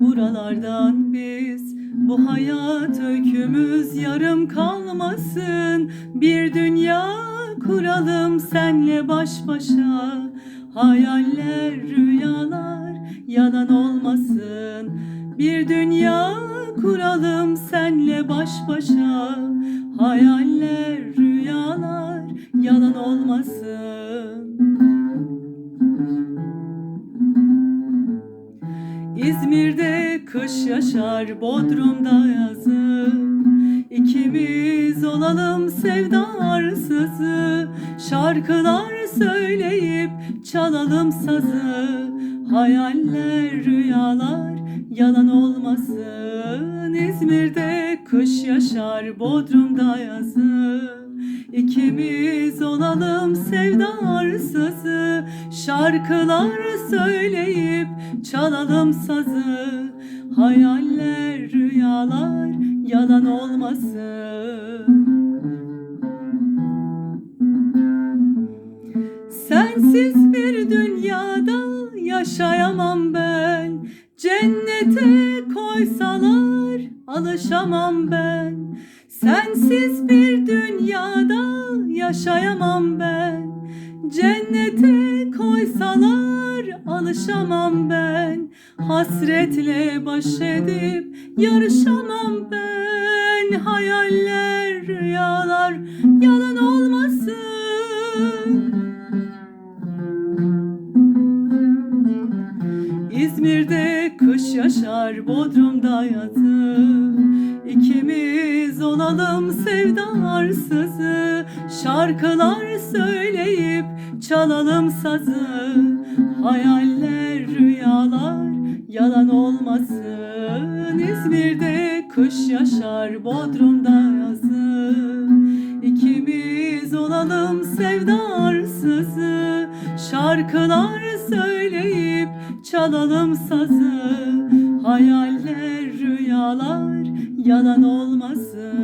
buralardan biz. Bu hayat öykümüz yarım kalmasın. Bir dünya kuralım senle baş başa. Hayaller, rüyalar yalan olmasın. Bir dünya kuralım senle baş başa. Hayaller, rüyalar yalan olmasın İzmir'de kış yaşar, Bodrum'da yazı İkimiz olalım sevda arsızı Şarkılar söyleyip çalalım sazı. Hayaller, rüyalar yalan olmasın. İzmir'de kış yaşar, Bodrum'da yazı İkimiz olalım sevda arsızı Şarkılar söyleyip çalalım sazı. Hayaller, rüyalar yalan olmasın. Sensiz bir dünyada yaşayamam ben. Cennete koysalar alışamam ben Sensiz bir dünyada yaşayamam ben. Cennete koysalar alışamam ben. Hasretle baş edip yarışamam ben. Hayaller, rüyalar yalan olmasın yaşar, Bodrum'da yazı İkimiz olalım sevda arsızı Şarkılar söyleyip çalalım sazı. Hayaller, rüyalar yalan olmasın. İzmir'de kış yaşar, Bodrum'da yazı İkimiz olalım sevda arsızı Şarkılar söyleyip çalalım sazı Hayaller, rüyalar yalan olmasın